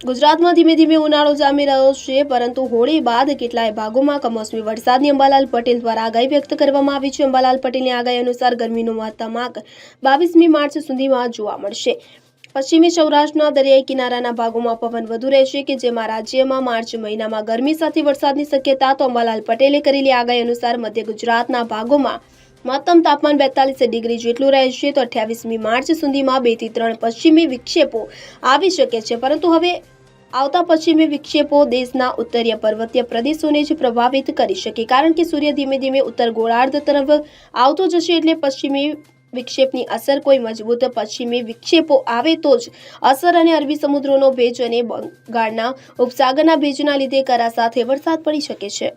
ગુજરાતમાં ધીમે ધીમે ઉનાળો જામી રહ્યો છે, પરંતુ હોળી બાદ કેટલાય ભાગોમાં કમોસમી વરસાદની અંબાલાલ પટેલ દ્વારા આગાહી વ્યક્ત કરવામાં આવી છે. અંબાલાલ પટેલની આગાહી અનુસાર ગરમીનો મહત્તમ આંક બાવીસમી માર્ચ સુધીમાં જોવા મળશે. પશ્ચિમી સૌરાષ્ટ્રના દરિયાઈ કિનારાના ભાગોમાં પવન વધુ રહેશે કે જેમાં રાજ્યમાં માર્ચ મહિનામાં ગરમી સાથે વરસાદની શક્યતા તો અંબાલાલ પટેલે કરેલી આગાહી અનુસાર મધ્ય ગુજરાતના ભાગોમાં મહત્તમ તાપમાન બેતાલીસ ડિગ્રી જેટલું રહેશે તો અઠ્યાવીસમી માર્ચ સુધીમાં બેથી ત્રણ પશ્ચિમી વિક્ષેપો આવી શકે છે. પરંતુ હવે આવતા પશ્ચિમી વિક્ષેપો દેશના ઉત્તરીય પર્વતીય પ્રદેશોને જ પ્રભાવિત કરી શકે, કારણ કે સૂર્ય ધીમે ધીમે ઉત્તર ગોળાર્ધ તરફ આવતો જશે એટલે પશ્ચિમી વિક્ષેપની અસર કોઈ મજબૂત પશ્ચિમી વિક્ષેપો આવે તો જ અસર અને અરબી સમુદ્રનો ભેજ અને બંગાળના ઉપસાગરના ભેજના લીધે કરા સાથે વરસાદ પડી શકે છે.